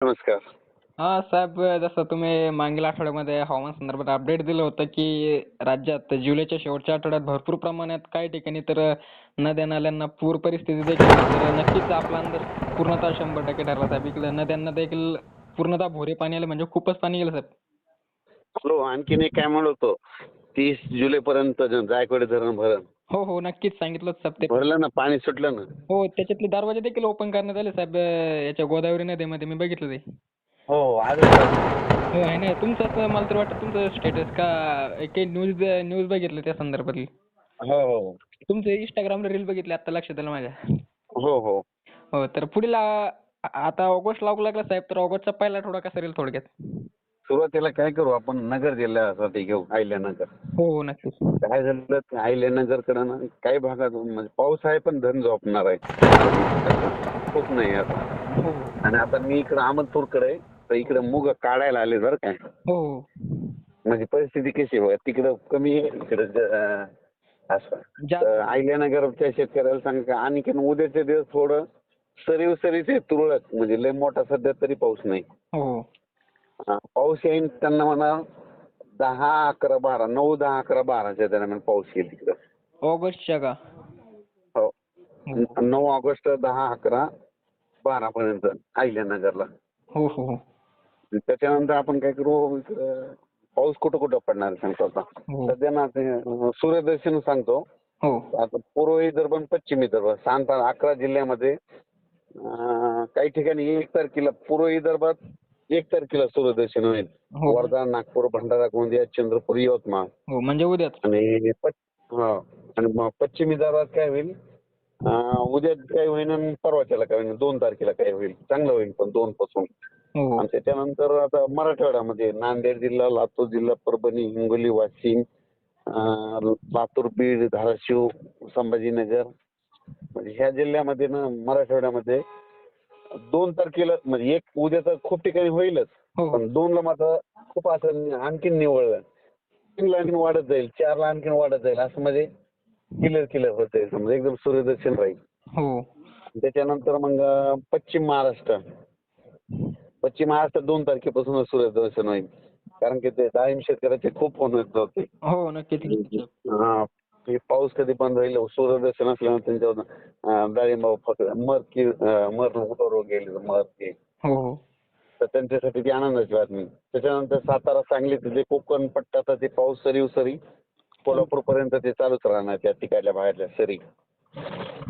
नमस्कार. हा साहेब जसं तुम्ही मागील आठवड्यामध्ये हवामान संदर्भात अपडेट दिलं होतं की राज्यात जुलैच्या शेवटच्या आठवड्यात भरपूर प्रमाणात काही ठिकाणी तर नद्या नाल्यांना पूर परिस्थिती देखील. तर नक्कीच आपला अंदाज पूर्णतः शंभर टक्के ठरला साहेब. इकडे नद्यांना देखील पूर्णतः भोरे पाणी आलं म्हणजे खूपच पाणी गेलं साहेब. हॅलो आणखीन एक काय म्हणत होतो तीस जुलै पर्यंत जायकवाडी धरण भरण. हो हो नक्कीच सांगितलं साहेब ते. भरलं ना पाणी सुटलं ना. हो त्याच्यातले दरवाजे देखील ओपन करण्यात आले साहेब अं, याच्या गोदावरी नदीमध्ये मी बघितलं ते. हो आज हो आहे ना तुमचं मला तर वाटतं तुमचं स्टेटस का काही न्यूज न्यूज बघितलं त्या संदर्भातली? हो हो. तुमचं इंस्टाग्रामला रील बघितली आता लक्षात आलं माझ्या? हो हो. हो तर पुढील आ- आता ऑगस्ट लागू लागला साहेब तर ऑगस्टचा पहिला आठवडा कसा राहील थोडक्यात? सुरुवातीला काय करू आपण नगर जिल्ह्यासाठी घेऊ अहिल्यानगर हो हो नक्कीच. काय झालं ते अहिल्यानगरकडे काही भागात म्हणजे पाऊस आहे पण धन झोपणार आहे. खूप नाही आता. हो. आणि आता मी इकडे अहमदपूरकडे तर इकडे मुग काढायला आले बरं काय हो. म्हणजे परिस्थिती कशी आहे बघा तिकडं कमी आहे इकडं असं. अहिल्यानगरच्या शेतकऱ्याला सांगा आणखी उद्याचे दिवस थोडं सरीव सरीच तुरळक म्हणजे लय मोठा सध्या तरी पाऊस नाही. हा, पाऊस येईन त्यांना म्हणा दहा अकरा बारा नऊ दहा अकरा बाराच्या दरम्यान पाऊस येईल तिकडं. ऑगस्टच्या का? हो. नऊ ऑगस्ट दहा अकरा बारा पर्यंत अहिल्यानगरला हो हो हो. त्याच्यानंतर आपण काय करू इकडं पाऊस कुठं कुठं पडणार आहे सांगतो आता. हो. सध्या ना ते, अं, सूर्यदर्शन सांगतो. हो. आता पूर्व विदर्भ आणि पश्चिम विदर्भ सांगता अकरा जिल्ह्यामध्ये अं, काही ठिकाणी एक तारखेला पूर्व विदर्भात एक तारखेला सूर्यदर्शन होईल. हो वर्धा नागपूर भंडारा गोंदिया चंद्रपूर यवतमाळ. हो म्हणजे उद्याच. आणि हा. आणि मग पश्चिम विदर्भात काय होईल? अं, उद्या काय होईल आणि परवाच्याला काय होईल दोन तारखेला काय होईल? चांगलं होईल पण दोन पासून. हो. हो आणि त्याच्यानंतर आता मराठवाड्यामध्ये नांदेड जिल्हा लातूर जिल्हा परभणी हिंगोली वाशिम अं, लातूर बीड धाराशिव संभाजीनगर. म्हणजे ह्या जिल्ह्यामध्ये ना मराठवाड्यामध्ये दोन तारखेला म्हणजे एक उद्या तर खूप ठिकाणी होईलच. हो. पण दोनला मात्र खूप असं आणखीन निवळलं. तीनला आणखीन वाढत जाईल चारला आणखीन वाढत जाईल असं म्हणजे क्लिअर क्लिअर होत जाईल समजा एकदम सूर्यदर्शन राहील. हो. त्याच्यानंतर मग अं, पश्चिम महाराष्ट्र. पश्चिम महाराष्ट्र दोन तारखेपासून सूर्यदर्शन होईल. कारण की ते डाळिंब शेतकऱ्याचे खूप फोन येत होते हो नक्कीच नक्कीच. हा, की पाऊस कधी बंद होईल सूर्यदर्शन असल्यामुळे त्यांच्यावर अं, डाळिंब फक्त मर की मर रोग गेले मर की. हो हो. तर त्यांच्यासाठी ती आनंदाची बातमी. त्याच्यानंतर सातारा सांगली जे कोकण पट्ट्याचा ते पाऊस सरी सरी कोल्हापूर पर्यंत ते चालूच राहणार त्या तिकडल्या बाहेरच्या सरी.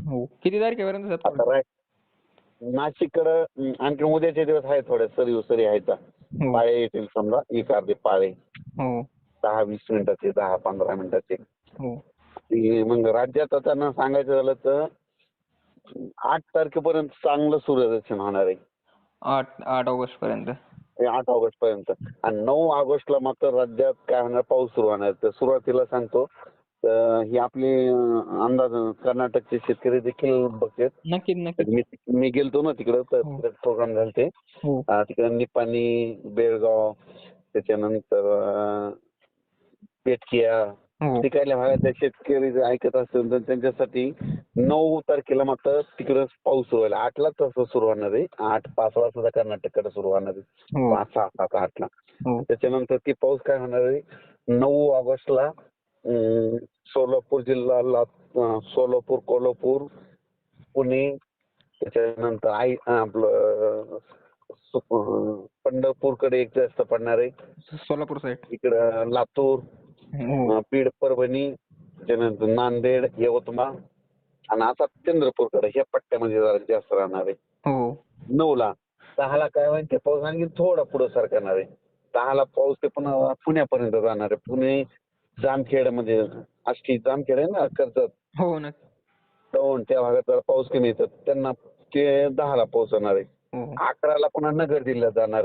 हो. किती तारखेपर्यंत आता राय नाशिककडं आणखी उद्याचे दिवस आहे थोड्या सरी सरी आहेत पाळे येतील समजा एक अर्धे पाळे. हो. दहा वीस मिनिटाचे दहा पंधरा मिनिटाचे. मग राज्यात आता ना सांगायचं झालं तर आठ तारखेपर्यंत चांगलं सूर्यदर्शन होणार आहे. आठ आठ ऑगस्ट पर्यंत आठ ऑगस्ट पर्यंत आणि नऊ ऑगस्टला मात्र राज्यात काय होणार पाऊस सुरू होणार. तर सुरुवातीला सांगतो तर ही आपली अं, अंदाज कर्नाटकचे शेतकरी देखील बघतात. नक्कीच नक्कीच. मी मी गेलतो ना तिकडं तर हो. तिकडे प्रोग्राम झालते. हो. तिकडे निपाणी बेळगाव त्याच्यानंतर अं, पेटकिया तिकडल्या भागातल्या शेतकरी जर ऐकत असेल तर त्यांच्यासाठी नऊ तारखेला मात्र तिकडं पाऊस सुरू व्हायला आठला तसं सुरू होणार आहे. आठ पाचला सुद्धा कर्नाटककडे सुरू होणार आहे. हो. पाच सहा सात आठला. हो. त्याच्यानंतर ती पाऊस काय होणार आहे? नऊ ऑगस्टला सोलापूर जिल्हा सोलापूर कोल्हापूर पुणे त्याच्यानंतर आई आपलं पंढरपूरकडे एक जास्त पडणार आहे. सोलापूर साईड इकडं लातूर हो बीड परभणी त्याच्यानंतर नांदेड यवतमाळ आणि आता चंद्रपूरकडे ह्या पट्ट्यामध्ये जरा जास्त राहणार आहे. हो. नऊला. दहाला काय होईल ते पाऊस आणखी थोडा पुढे सरकणार आहे. दहाला पाऊस ते पुन्हा पुण्यापर्यंत जाणार आहे. पुणे जामखेड म्हणजे आष्टी जामखेड आहे ना कर्जत? हो नक्की. दौंड त्या भागात जरा पाऊस कमी येतात. त्यांना ते दहाला पोहोचणार आहे. हो. अकराला पुन्हा नगर जिल्ह्यात जाणार